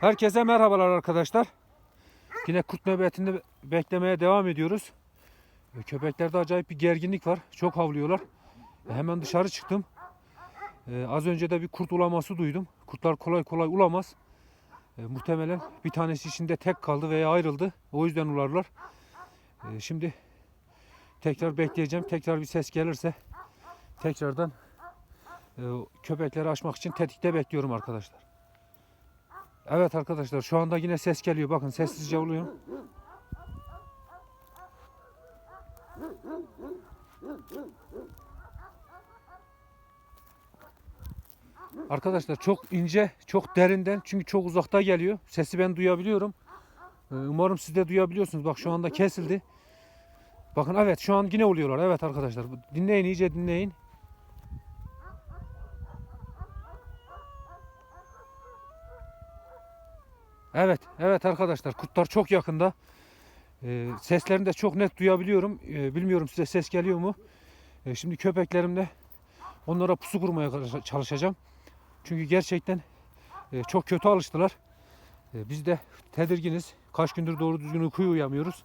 Herkese merhabalar arkadaşlar. Yine kurt nöbetinde beklemeye devam ediyoruz. E, Köpeklerde acayip bir gerginlik var. Çok havlıyorlar. E, Hemen dışarı çıktım. E, Az önce de bir kurt ulaması duydum. Kurtlar kolay kolay ulamaz. Muhtemelen bir tanesi içinde tek kaldı veya ayrıldı. O yüzden ularlar. Şimdi tekrar bekleyeceğim. Tekrar bir ses gelirse tekrardan e, köpekleri açmak için tetikte bekliyorum arkadaşlar. Evet arkadaşlar şu anda yine ses geliyor. Bakın sessizce oluyor. Arkadaşlar çok ince, çok derinden çünkü çok uzakta geliyor. Sesi ben duyabiliyorum. Ee, Umarım siz de duyabiliyorsunuz. Bak şu anda kesildi. Bakın evet şu an yine oluyorlar. Evet arkadaşlar dinleyin iyice dinleyin. Evet, evet arkadaşlar kurtlar çok yakında. Ee, seslerini de çok net duyabiliyorum. Ee, bilmiyorum size ses geliyor mu? Ee, şimdi köpeklerimle onlara pusu kurmaya çalışa- çalışacağım. Çünkü gerçekten e, çok kötü alıştılar. Ee, biz de tedirginiz. Kaç gündür doğru düzgün uykuya uyamıyoruz.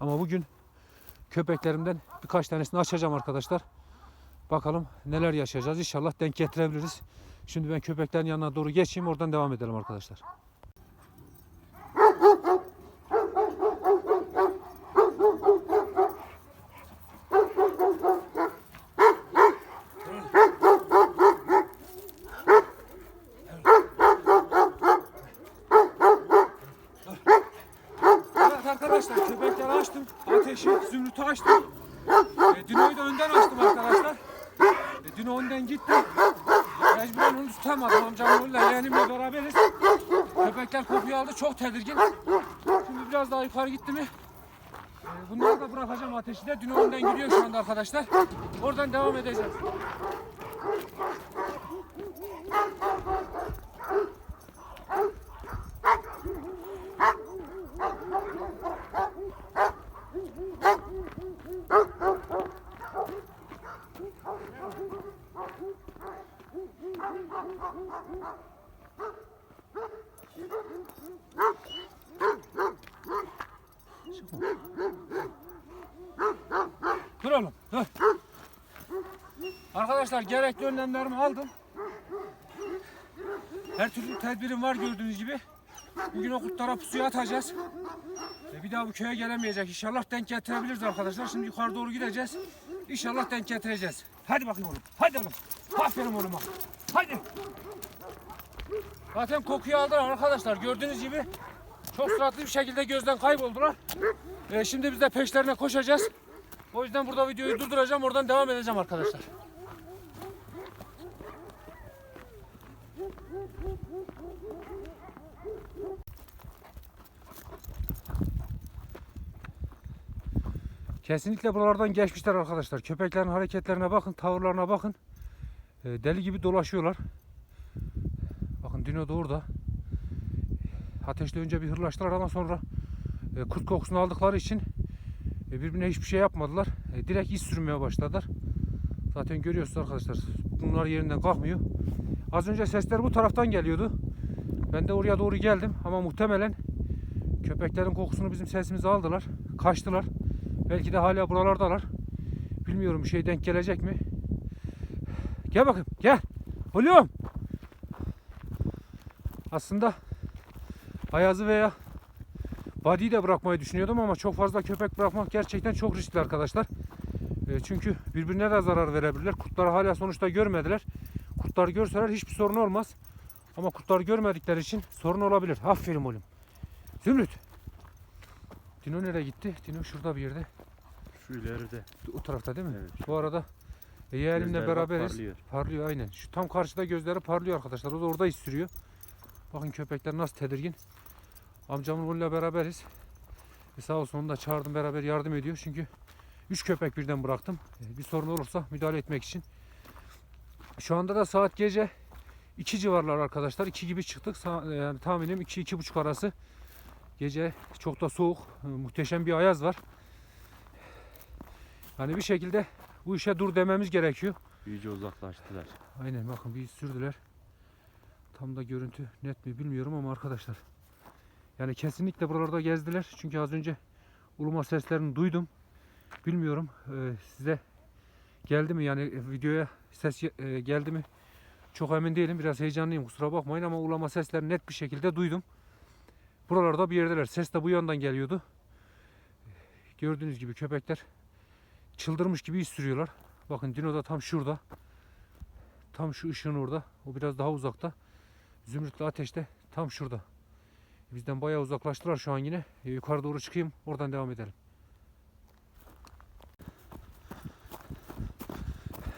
Ama bugün köpeklerimden birkaç tanesini açacağım arkadaşlar. Bakalım neler yaşayacağız. İnşallah denk getirebiliriz. Şimdi ben köpeklerin yanına doğru geçeyim. Oradan devam edelim arkadaşlar. Evet arkadaşlar köpekleri açtım. Ateşi, zümrütü açtım. E, Dino'yu da önden açtım arkadaşlar. E, Dino önden gitti. Mecburen onu tutamadım amcamın oğluyla yeğenimle beraberiz. Köpekler kokuyu aldı çok tedirgin. Şimdi biraz daha yukarı gitti mi? e, Bunları da bırakacağım ateşi de. Dino önden gidiyor şu anda arkadaşlar. Oradan devam edeceğiz. Dur oğlum dur. Arkadaşlar gerekli önlemlerimi aldım. Her türlü tedbirim var gördüğünüz gibi. Bugün o kurtlara pusuya atacağız. E, bir daha bu köye gelemeyecek. İnşallah denk getirebiliriz arkadaşlar. Şimdi yukarı doğru gideceğiz. İnşallah denk getireceğiz. Hadi bakayım oğlum. Hadi oğlum. Aferin oğluma. Hadi. Zaten kokuyu aldılar arkadaşlar. Gördüğünüz gibi çok süratli bir şekilde gözden kayboldular. E, şimdi biz de peşlerine koşacağız. O yüzden burada videoyu durduracağım. Oradan devam edeceğim arkadaşlar. Kesinlikle buralardan geçmişler arkadaşlar. Köpeklerin hareketlerine bakın, tavırlarına bakın. E, deli gibi dolaşıyorlar. Bakın Dino da orada. Ateşle önce bir hırlaştılar ama sonra e, kurt kokusunu aldıkları için e, birbirine hiçbir şey yapmadılar. E, direkt iz sürmeye başladılar. Zaten görüyorsunuz arkadaşlar. Bunlar yerinden kalkmıyor. Az önce sesler bu taraftan geliyordu. Ben de oraya doğru geldim ama muhtemelen köpeklerin kokusunu bizim sesimizi aldılar. Kaçtılar. Belki de hala buralardalar. Bilmiyorum bir şey denk gelecek mi? Gel bakayım gel. Oğlum. Aslında Ayaz'ı veya Body'yi de bırakmayı düşünüyordum ama çok fazla köpek bırakmak gerçekten çok riskli arkadaşlar. E, çünkü birbirine de zarar verebilirler. Kurtları hala sonuçta görmediler. Kurtlar görseler hiçbir sorun olmaz. Ama kurtlar görmedikleri için sorun olabilir. Aferin oğlum. Zümrüt. Dino nereye gitti? Dino şurada bir yerde. Şu ileride. O tarafta değil mi? Evet. Bu arada e, yeğenimle beraberiz. parlıyor. Parlıyor aynen. Şu tam karşıda gözleri parlıyor arkadaşlar. O da orada sürüyor. Bakın köpekler nasıl tedirgin. Amcamın oğluyla beraberiz. E sağ olsun onu da çağırdım beraber yardım ediyor. Çünkü 3 köpek birden bıraktım. E, bir sorun olursa müdahale etmek için. Şu anda da saat gece 2 civarlar arkadaşlar. 2 gibi çıktık. Sa- Yani tahminim 2-2.30 arası. Gece çok da soğuk. e, Muhteşem bir ayaz var. Yani bir şekilde bu işe dur dememiz gerekiyor. İyice uzaklaştılar. Aynen bakın bir sürdüler. Tam da görüntü net mi bilmiyorum ama arkadaşlar. Yani kesinlikle buralarda gezdiler. Çünkü az önce uluma seslerini duydum. Bilmiyorum e, size geldi mi yani videoya ses e, geldi mi çok emin değilim. Biraz heyecanlıyım kusura bakmayın ama ulama seslerini net bir şekilde duydum. Buralarda bir yerdeler. Ses de bu yandan geliyordu. Gördüğünüz gibi köpekler çıldırmış gibi iş sürüyorlar. Bakın Dino da tam şurada. Tam şu ışığın orada. O biraz daha uzakta. Zümrütlü ateşte tam şurada. Bizden bayağı uzaklaştılar şu an yine. E, yukarı doğru çıkayım. Oradan devam edelim.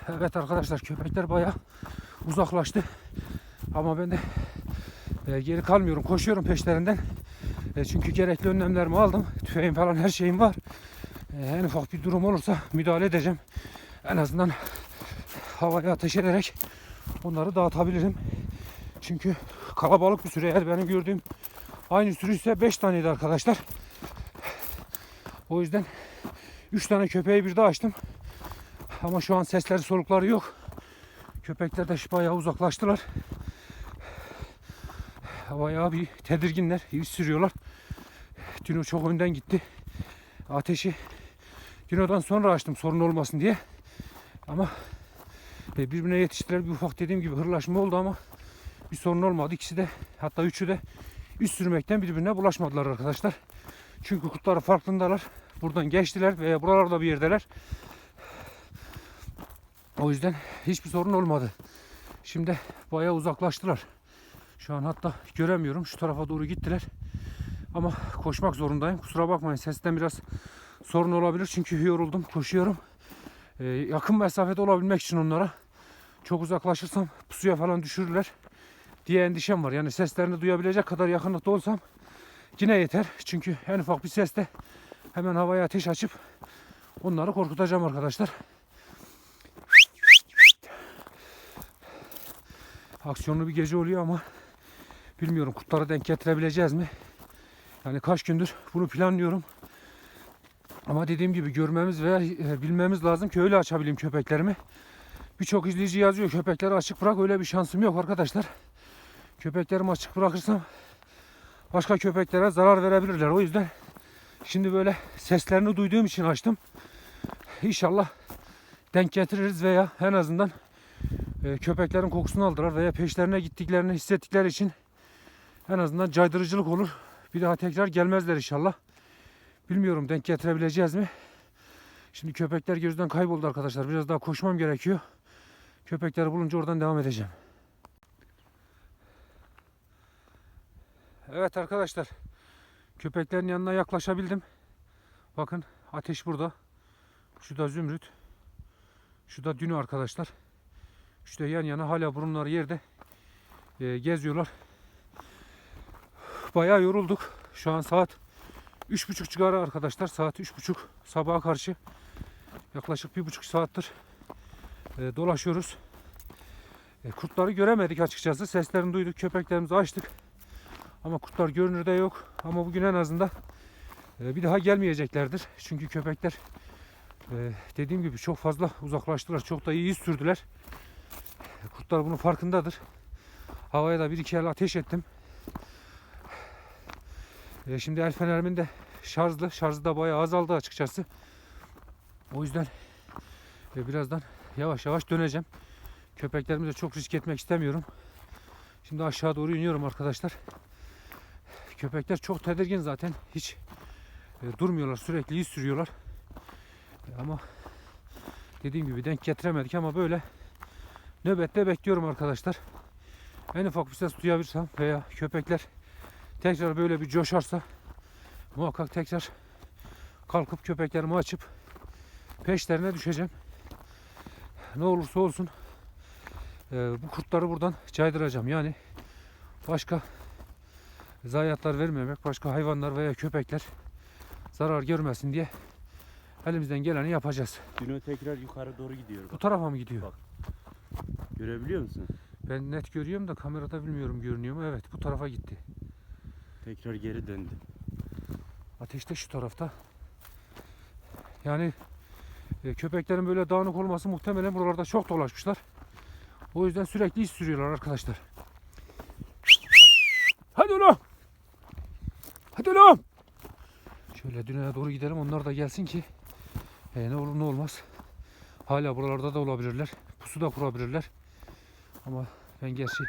Evet arkadaşlar köpekler bayağı uzaklaştı. Ama ben de e, geri kalmıyorum. Koşuyorum peşlerinden. E, çünkü gerekli önlemlerimi aldım. Tüfeğim falan her şeyim var. E, en ufak bir durum olursa müdahale edeceğim. En azından havaya ateş ederek onları dağıtabilirim. Çünkü kalabalık bir sürü eğer benim gördüğüm aynı sürüyse 5 taneydi arkadaşlar. O yüzden 3 tane köpeği bir daha açtım. Ama şu an sesleri solukları yok. Köpekler de bayağı uzaklaştılar. Bayağı bir tedirginler, iyi sürüyorlar. Dino çok önden gitti. Ateşi Dino'dan sonra açtım sorun olmasın diye. Ama e, birbirine yetiştiler. Bir ufak dediğim gibi hırlaşma oldu ama bir sorun olmadı. İkisi de hatta üçü de üst sürmekten birbirine bulaşmadılar arkadaşlar. Çünkü kurtları farkındalar. Buradan geçtiler veya buralarda bir yerdeler. O yüzden hiçbir sorun olmadı. Şimdi bayağı uzaklaştılar. Şu an hatta göremiyorum. Şu tarafa doğru gittiler. Ama koşmak zorundayım. Kusura bakmayın sesten biraz sorun olabilir. Çünkü yoruldum. Koşuyorum. Ee, yakın mesafede olabilmek için onlara çok uzaklaşırsam pusuya falan düşürürler diye endişem var. Yani seslerini duyabilecek kadar yakınlıkta olsam yine yeter. Çünkü en ufak bir seste hemen havaya ateş açıp onları korkutacağım arkadaşlar. Aksiyonlu bir gece oluyor ama bilmiyorum kurtları denk getirebileceğiz mi? Yani kaç gündür bunu planlıyorum. Ama dediğim gibi görmemiz veya e, bilmemiz lazım ki öyle açabileyim köpeklerimi. Birçok izleyici yazıyor köpekleri açık bırak öyle bir şansım yok arkadaşlar. Köpeklerimi açık bırakırsam başka köpeklere zarar verebilirler. O yüzden şimdi böyle seslerini duyduğum için açtım. İnşallah denk getiririz veya en azından e, köpeklerin kokusunu aldılar veya peşlerine gittiklerini hissettikleri için en azından caydırıcılık olur. Bir daha tekrar gelmezler inşallah. Bilmiyorum denk getirebileceğiz mi? Şimdi köpekler gözden kayboldu arkadaşlar. Biraz daha koşmam gerekiyor. Köpekleri bulunca oradan devam edeceğim. Evet arkadaşlar. Köpeklerin yanına yaklaşabildim. Bakın ateş burada. Şu da zümrüt. Şu da dünü arkadaşlar. İşte yan yana hala burunları yerde e, geziyorlar. Bayağı yorulduk. Şu an saat 3.30 civarı arkadaşlar. Saat 3.30 sabaha karşı yaklaşık bir buçuk saattir e, dolaşıyoruz. E, kurtları göremedik açıkçası. Seslerini duyduk. Köpeklerimizi açtık. Ama kurtlar görünürde yok. Ama bugün en azından e, bir daha gelmeyeceklerdir. Çünkü köpekler e, dediğim gibi çok fazla uzaklaştılar. Çok da iyi sürdüler. Kurtlar bunun farkındadır. Havaya da bir iki el ateş ettim. E, şimdi el fenerimin de şarjlı. Şarjı da bayağı azaldı açıkçası. O yüzden e, birazdan yavaş yavaş döneceğim. Köpeklerimize çok risk etmek istemiyorum. Şimdi aşağı doğru iniyorum arkadaşlar. Köpekler çok tedirgin zaten. Hiç e, durmuyorlar. Sürekli iz sürüyorlar. E, ama dediğim gibi denk getiremedik ama böyle nöbette bekliyorum arkadaşlar. En ufak bir ses duyabilirsem veya köpekler tekrar böyle bir coşarsa muhakkak tekrar kalkıp köpeklerimi açıp peşlerine düşeceğim. Ne olursa olsun e, bu kurtları buradan caydıracağım. Yani başka zayiatlar vermemek, başka hayvanlar veya köpekler zarar görmesin diye elimizden geleni yapacağız. Dino tekrar yukarı doğru gidiyor. Bu Bak, tarafa mı gidiyor? Bak. Görebiliyor musun? Ben net görüyorum da kamerada bilmiyorum görünüyor mu? Evet bu tarafa gitti. Tekrar geri döndü. Ateş de şu tarafta. Yani e, köpeklerin böyle dağınık olması muhtemelen buralarda çok dolaşmışlar. O yüzden sürekli iz sürüyorlar arkadaşlar. Hadi oğlum. Hadi oğlum. Şöyle dünyaya doğru gidelim. Onlar da gelsin ki e, ne olur ne olmaz. Hala buralarda da olabilirler. Pusu da kurabilirler. Ama ben gerçi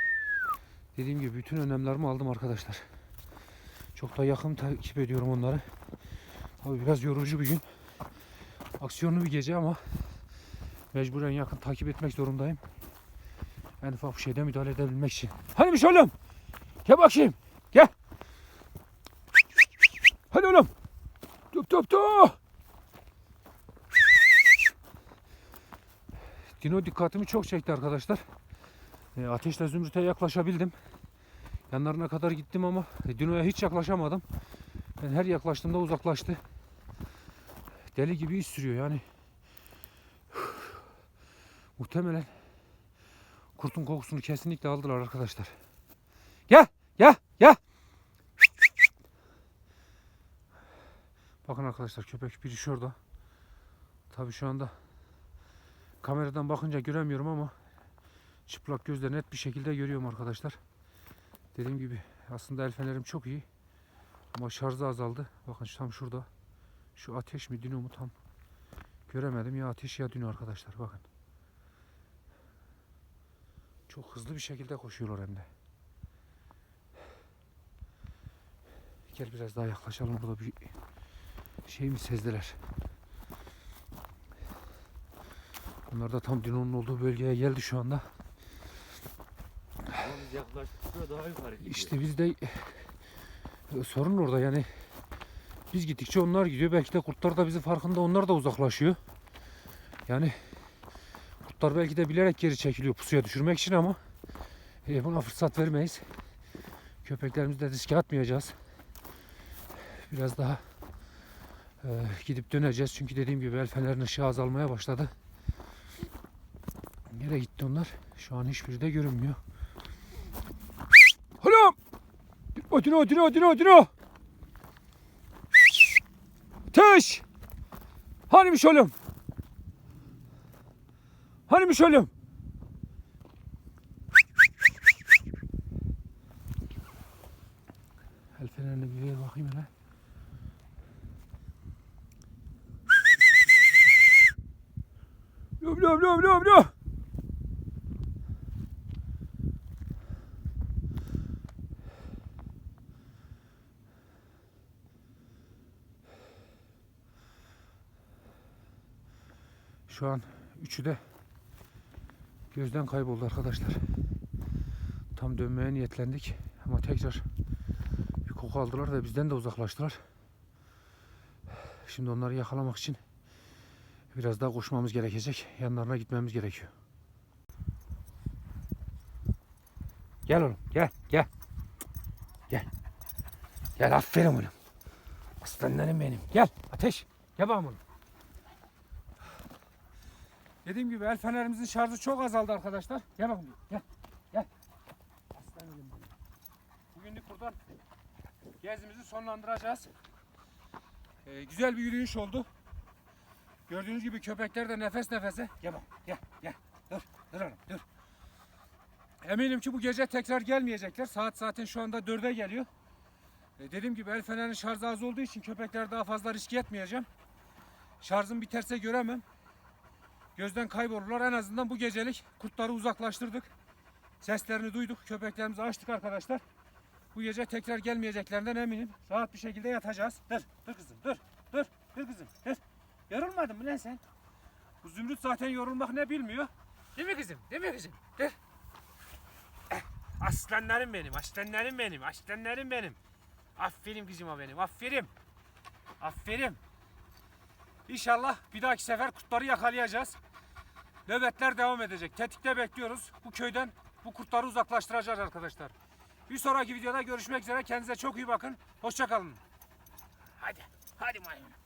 dediğim gibi bütün önlemlerimi aldım arkadaşlar. Çok da yakın takip ediyorum onları. Abi biraz yorucu bir gün. Aksiyonlu bir gece ama mecburen yakın takip etmek zorundayım. En ufak bir şeyde müdahale edebilmek için. Hadi bir şey oğlum. Gel bakayım. Gel. Hadi oğlum. Tup tup tup. Dino dikkatimi çok çekti arkadaşlar. E, ateşle zümrüte yaklaşabildim. Yanlarına kadar gittim ama e, Dino'ya hiç yaklaşamadım. Ben her yaklaştığımda uzaklaştı. Deli gibi iş sürüyor yani. Muhtemelen kurtun kokusunu kesinlikle aldılar arkadaşlar. Gel, gel, gel. Bakın arkadaşlar köpek biri şurada. Tabii şu anda kameradan bakınca göremiyorum ama çıplak gözle net bir şekilde görüyorum arkadaşlar. Dediğim gibi aslında el fenerim çok iyi. Ama şarjı azaldı. Bakın tam şurada. Şu ateş mi dino mu tam göremedim. Ya ateş ya dino arkadaşlar bakın. Çok hızlı bir şekilde koşuyorlar hem de. Gel biraz daha yaklaşalım. Burada bir şey mi sezdiler? Onlar da tam Dino'nun olduğu bölgeye geldi şu anda. Biz yaklaştıkça daha yukarı gidiyor. İşte bizde e, sorun orada yani. Biz gittikçe onlar gidiyor. Belki de kurtlar da bizim farkında onlar da uzaklaşıyor. Yani kurtlar belki de bilerek geri çekiliyor pusuya düşürmek için ama e, buna fırsat vermeyiz. Köpeklerimizi de riske atmayacağız. Biraz daha e, gidip döneceğiz. Çünkü dediğim gibi el fenerin ışığı azalmaya başladı. Nereye gitti onlar? Şu an hiçbiri de görünmüyor. Oğlum! O dino, dino, dino, dino! Teş! Hanimiş oğlum? Hanimiş oğlum? El fenerini bir ver bakayım hele. Lom lom lom lom lom. Şu an üçü de gözden kayboldu arkadaşlar. Tam dönmeye niyetlendik ama tekrar bir koku aldılar ve bizden de uzaklaştılar. Şimdi onları yakalamak için biraz daha koşmamız gerekecek. Yanlarına gitmemiz gerekiyor. Gel oğlum gel gel. Gel. Gel aferin oğlum. Aslanlarım benim. Gel ateş. Gel bakalım oğlum. Dediğim gibi el fenerimizin şarjı çok azaldı arkadaşlar. Gel bakalım. Gel. Gel. Aslan oğlum benim. Bugünlük buradan gezimizi sonlandıracağız. Ee, güzel bir yürüyüş oldu. Gördüğünüz gibi köpekler de nefes nefese. Gel bak. Gel. Gel. Dur. Dur oğlum. Dur. Eminim ki bu gece tekrar gelmeyecekler. Saat zaten şu anda 4'e geliyor. Ee, dediğim gibi el fenerinin şarjı az olduğu için köpekler daha fazla riske etmeyeceğim. Şarjım biterse göremem. Gözden kaybolurlar. En azından bu gecelik kurtları uzaklaştırdık. Seslerini duyduk. Köpeklerimizi açtık arkadaşlar. Bu gece tekrar gelmeyeceklerinden eminim. Rahat bir şekilde yatacağız. Dur, dur kızım, dur, dur, dur kızım, dur. Yorulmadın mı lan sen? Bu Zümrüt zaten yorulmak ne bilmiyor. Değil mi kızım? Değil mi kızım? Dur. Aslanlarım benim, aslanlarım benim, aslanlarım benim. Aferin kızıma benim, aferin. Aferin. İnşallah bir dahaki sefer kurtları yakalayacağız. Nöbetler devam edecek. Tetikte bekliyoruz. Bu köyden bu kurtları uzaklaştıracağız arkadaşlar. Bir sonraki videoda görüşmek üzere. Kendinize çok iyi bakın. Hoşçakalın. Hadi. Hadi maymun.